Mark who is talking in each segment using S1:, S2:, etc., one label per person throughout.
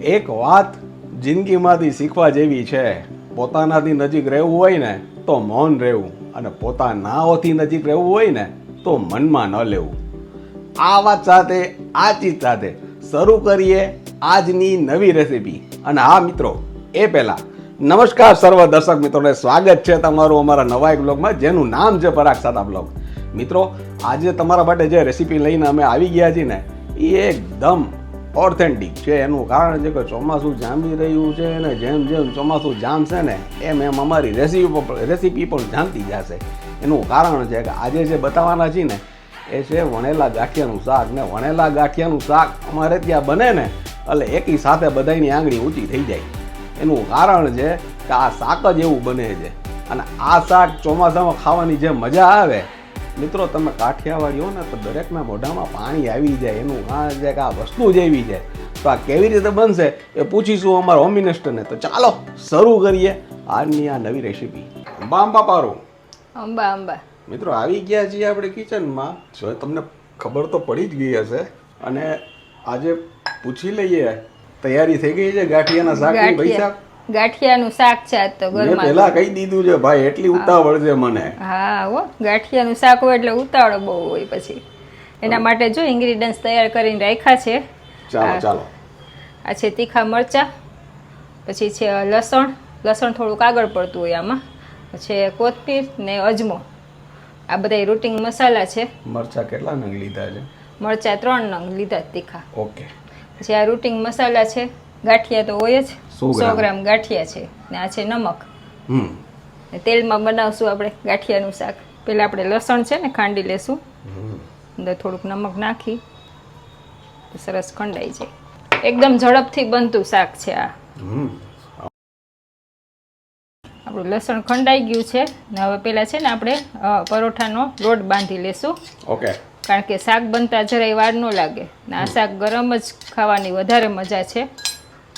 S1: એક વાત જિંદગીમાંથી શીખવા જેવી છે. પોતાનાથી નજીક રહેવું હોય ને તો મૌન રહેવું અને પોતાનાઓથી નજીક રહેવું હોય ને તો મનમાં ન લેવું. આ વાત સાથે, આ ચીજ સાથે શરૂ કરીએ આજની નવી રેસીપી. અને હા મિત્રો, એ પહેલા નમસ્કાર સર્વ દર્શક મિત્રોને. સ્વાગત છે તમારું અમારા નવા એક બ્લોગમાં જેનું નામ છે પરાગ સાદા બ્લોગ મિત્રો, આજે તમારા માટે જે રેસીપી લઈને અમે આવી ગયા છીએ ને, એ એકદમ ઓથેન્ટિક છે. એનું કારણ છે કે ચોમાસું જામી રહ્યું છે અને જેમ જેમ ચોમાસું જામશે ને, એમ એમ અમારી રેસીપી રેસીપી પણ જામતી જશે. એનું કારણ છે કે આજે જે બતાવવાના છીએ ને, એ છે વણેલા ગાંઠિયાનું શાક ને વણેલા ગાંઠિયાનું શાક અમારે ત્યાં બને ને, એટલે એકી સાથે બધાની આંગળી ઊંચી થઈ જાય. એનું કારણ છે કે આ શાક જ એવું બને છે. અને આ શાક ચોમાસામાં ખાવાની જે મજા આવે મિત્રો તમે કાઠિયાવાડી હો ને તો દરેકના મોઢામાં પાણી આવી જાય એનું આ કે આ વસ્તુ જ એવી છે તો આ કેવી રીતે બનશે એ પૂછીશું અમારા હોમ મિનિસ્ટરને તો ચાલો શરૂ કરીએ આજની આ નવી રેસીપી બામ બાપારું
S2: અંબા અંબા.
S1: મિત્રો આવી ગયા છીએ આપણે કિચનમાં જો તમને ખબર તો પડી જ ગઈ હશે. અને આજે પૂછી લઈએ તૈયારી થઈ ગઈ છે ગાંઠિયાના શાકની ભાઈ સાહેબ
S2: ગાંઠિયાનું શાક છે આજ તો ઘરમાં
S1: પેલા કહી દીધું છે ભાઈ એટલી ઉતાવળ છે મને.
S2: હા હો. ગાંઠિયાનું શાક હોય એટલે ઉતાવળ બહુ હોય પછી. એના માટે જો ઇન્ગ્રીડિયન્ટ્સ તૈયાર કરીને રાખ્યા છે.
S1: ચાલો ચાલો.
S2: આ છે તીખા મરચાં પછી છે લસણ. લસણ થોડુંક આગળ પડતું હોય આમાં. છે કોથમીર ને અજમો. આ બધા રૂટિંગ મસાલા છે.
S1: મરચા કેટલા નંગ લીધા છે?
S2: મરચાં ત્રણ નંગ લીધા તીખા.
S1: ઓકે.
S2: પછી આ રૂટિંગ મસાલા છે. ગાંઠિયા તો હોય જ.
S1: સો ગ્રામ.
S2: ગાંઠિયા છે ને આ છે નમક. તેલમાં બનાવશું આપણે ગાંઠિયાનું શાક. પહેલાં આપણે લસણ છે ને ખાંડી લેશું. અંદર થોડુંક નમક નાખી. સરસ ખંડાઈ જાય. એકદમ ઝડપથી બનતું શાક છે આ. આપણું લસણ ખંડાઈ ગયું છે. ને હવે પહેલાં છે ને આપણે પરોઠાનો લોટ બાંધી લેશું.
S1: ઓકે.
S2: કારણ કે શાક બનતા જરાય વાર ન લાગે. ને આ શાક ગરમ જ ખાવાની વધારે મજા છે.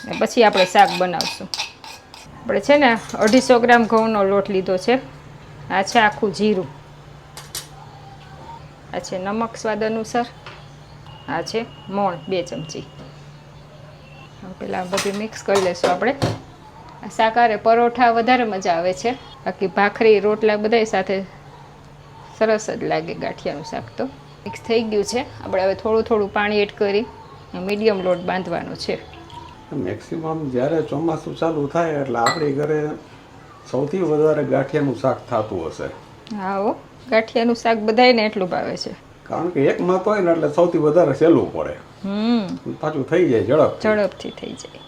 S2: ને પછી આપણે શાક બનાવશું. આપણે છે ને અઢીસો ગ્રામ ઘઉંનો લોટ લીધો છે. આ છે આખું જીરું. આ છે નમક સ્વાદ અનુસાર. આ છે મોણ, બે ચમચી. પેલા પહેલાં બધું મિક્સ કરી લઈશું આપણે. આ શાકાહારે પરોઠા વધારે મજા આવે છે. બાકી ભાખરી, રોટલા બધાય સાથે સરસ જ લાગે ગાંઠિયાનું શાક તો. મિક્સ થઈ ગયું છે. આપણે હવે થોડું થોડું પાણી એડ કરી મીડિયમ લોટ બાંધવાનો છે.
S1: મેક્સિમમ જ્યારે ચોમાસું ચાલુ થાય એટલે આપણી ઘરે સૌથી વધારે ગાંઠિયાનું શાક થતું હશે.
S2: હા હો ગાંઠિયાનું શાક બધાયને એટલું ભાવે છે.
S1: કારણ કે એક મત હોય ને એટલે સૌથી વધારે સહેલું પડે.
S2: હમ.
S1: પાછું થઈ જાય ઝડપ
S2: ઝડપથી થઈ જાય.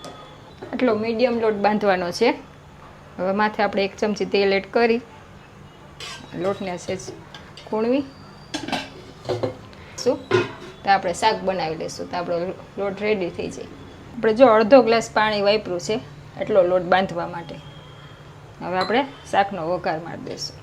S2: આટલો મીડિયમ લોટ બાંધવાનો છે. હવે માથે આપણે એક ચમચી તેલ એડ કરી. લોટને સેજ કૂણવી શું તો આપણે શાક બનાવી લઈશું તો આપણો લોટ રેડી થઈ જાય. આપણે જો અડધો ગ્લાસ પાણી વાપર્યું છે એટલો લોટ બાંધવા માટે. હવે આપણે શાકનો વઘાર મારી દઈશું.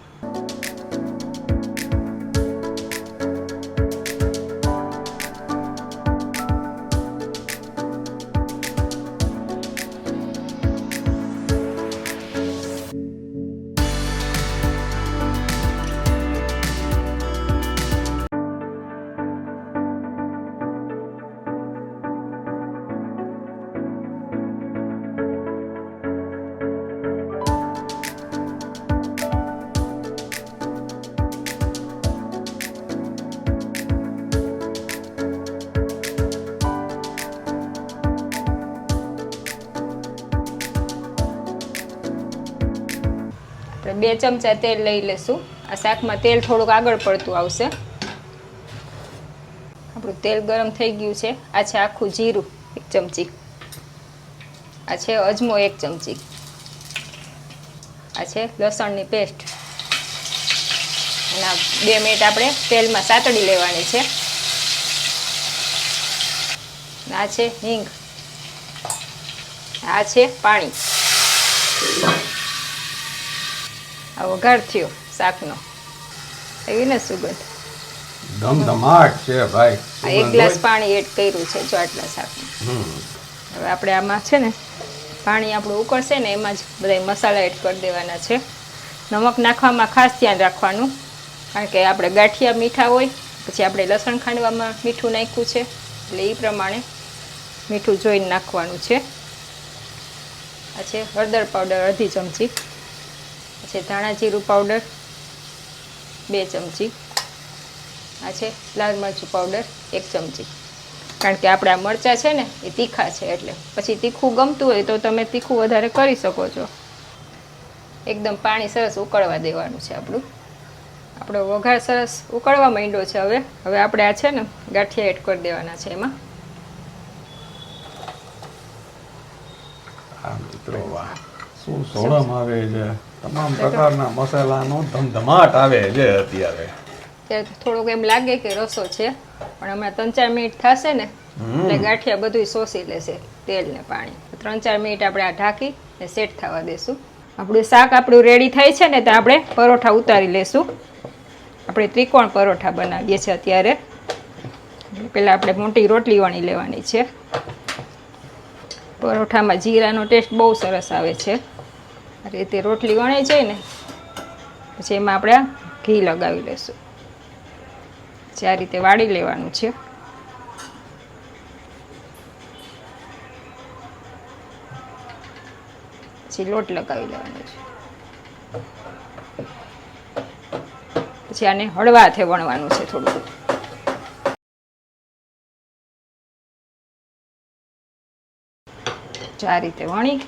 S2: બે ચમચા તેલ લઈ લેશું. આ શાકમાં તેલ થોડુંક આગળ પડતું આવશે. આપણું તેલ ગરમ થઈ ગયું છે. આ છે આખું જીરું, એક ચમચી. આ છે અજમો, એક ચમચી. આ છે લસણની પેસ્ટ. અને બે મિનિટ આપણે તેલમાં સાતડી લેવાની છે. આ છે હિંગ. આ છે પાણી. આ વઘાર થયો શાકનો. એવી ને સુગંધ?
S1: ધમધમાટ છે ભાઈ.
S2: એક ગ્લાસ પાણી એડ કર્યું છે જો આટલા શાકમાં હવે આપણે આમાં છે ને પાણી આપણું ઉકળશે ને એમાં જ બધા મસાલા એડ કરી દેવાના છે. નમક નાખવામાં ખાસ ધ્યાન રાખવાનું કારણ કે આપણે ગાંઠિયા મીઠા હોય પછી આપણે લસણ ખાંડવામાં મીઠું નાખ્યું છે એટલે એ પ્રમાણે મીઠું જોઈને નાખવાનું છે. આ છે હળદર પાવડર અડધી ચમચી. છે ધાણા જીરું પાવડર બે ચમચી. આ છે લાલ મરચું પાવડર એક ચમચી. કારણ કે આપણે આ મરચાં છે ને, એ તીખા છે એટલે. પછી તીખું ગમતું હોય તો તમે તીખું વધારે કરી શકો છો. એકદમ પાણી સરસ ઉકળવા દેવાનું છે આપણું. આપણો વઘાર સરસ ઉકળવા માંડ્યો છે હવે. હવે આપણે આ છે ને, ગાંઠિયા એડ કરી દેવાના છે એમાં.
S1: મિત્રો, વાહ. શું સોડા આવે છે? તમામ પ્રકારના મસાલાનો ધમધમાટ આવે છે અત્યારે.
S2: ત્યારે થોડુંક એમ લાગે કે રસો છે પણ હમણાં ત્રણ ચાર મિનિટ થશે ને એટલે ગાંઠિયા બધું શોષી લેશે તેલ ને પાણી. ત્રણ ચાર મિનિટ આપણે આ ઢાંકી ને સેટ થવા દેશું. આપણું શાક આપણું રેડી થાય છે ને તો આપણે પરોઠા ઉતારી લેશું. આપણે ત્રિકોણ પરોઠા બનાવીએ છીએ અત્યારે. પહેલાં આપણે મોટી રોટલી વણી લેવાની છે. પરોઠામાં જીરાનો ટેસ્ટ બહુ સરસ આવે છે. રીતે રોટલી વણાઈ જાય ને, પછી એમાં આપણે ઘી લગાવી લેશું. પછી આ રીતે વાળી લેવાનું છે. પછી લોટ લગાવી લેવાનો છે. પછી આને હળવા હાથે વણવાનું છે થોડું. આ રીતે વણી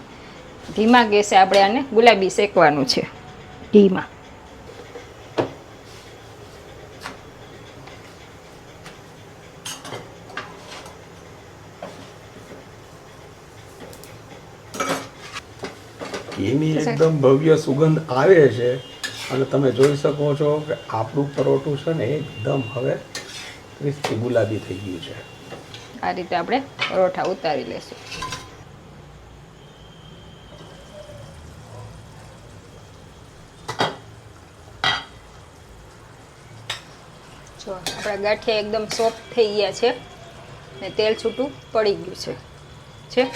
S2: ધીમા ગેસે આપણે આને ગુલાબી શેકવાનું છે. ઘીમાં
S1: ઘીની એકદમ ભવ્ય સુગંધ આવે છે. અને તમે જોઈ શકો છો કે આપણું પરોઠું છે ને એકદમ હવે ક્રિસ્પી ગુલાબી થઈ ગયું છે.
S2: આ રીતે આપણે પરોઠા ઉતારી લેશું. જો આપણા ગાંઠિયા એકદમ સોફ્ટ થઈ ગયા છે. ને તેલ છૂટું પડી ગયું છે. છે?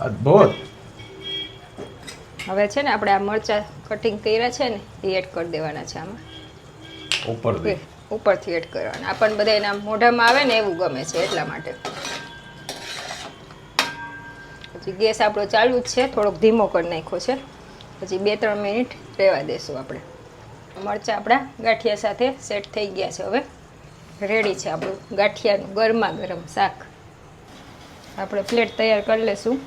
S1: અદ્ભુત.
S2: હવે છે ને આપણે આ મરચાં કટિંગ કર્યા છે ને એ એડ કરી દેવાના છે આમાં.
S1: ઉપરથી.
S2: ઉપરથી એડ કરવાના. આપણને બધા એના મોઢામાં આવે ને એવું ગમે છે એટલા માટે. પછી ગેસ આપણો ચાલુ જ છે. થોડોક ધીમો કરી નાખ્યો છે. પછી બે ત્રણ મિનિટ રહેવા દેશું આપણે. મરચાં આપણા ગાંઠિયા સાથે સેટ થઈ ગયા છે હવે. રેડી છે આપણું ગાંઠિયાનું ગરમા ગરમ શાક. આપણે પ્લેટ તૈયાર કરી લેશું.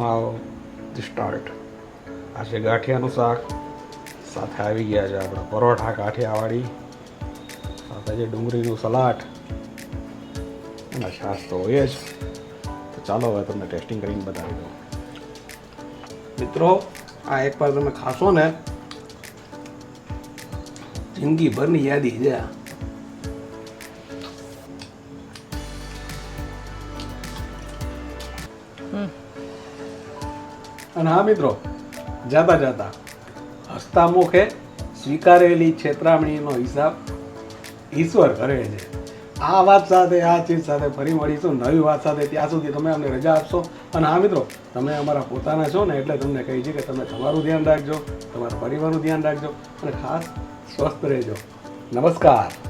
S1: Now the start. આ છે ગાંઠિયાનું શાક. સાથે આવી ગયા છે આપણા પરોઠા કાઠિયાવાડી. સાથે જે ડુંગળીનું સલાડ. અને છાશ તો હોય જ. તો ચાલો હવે તમને ટેસ્ટિંગ કરીને બતાવી દઉં. મિત્રો આ એકવાર તમે ખાશો ને જિંદગીભરની યાદી છે. અને હા મિત્રો જાતા જાતા. હસતા મુખે સ્વીકારેલી છેતરામણીનો હિસાબ ઈશ્વર કરે છે. આ વાત સાથે, આ ચીજ સાથે ફરી મળીશું. નવી વાત સાથે ત્યાં સુધી તમે અમને રજા આપશો. અને હા મિત્રો, તમે અમારા પોતાના છો ને, એટલે તમને કહી છે કે તમે તમારું ધ્યાન રાખજો, તમારા પરિવારનું ધ્યાન રાખજો અને ખાસ સ્વસ્થ રહેજો. નમસ્કાર.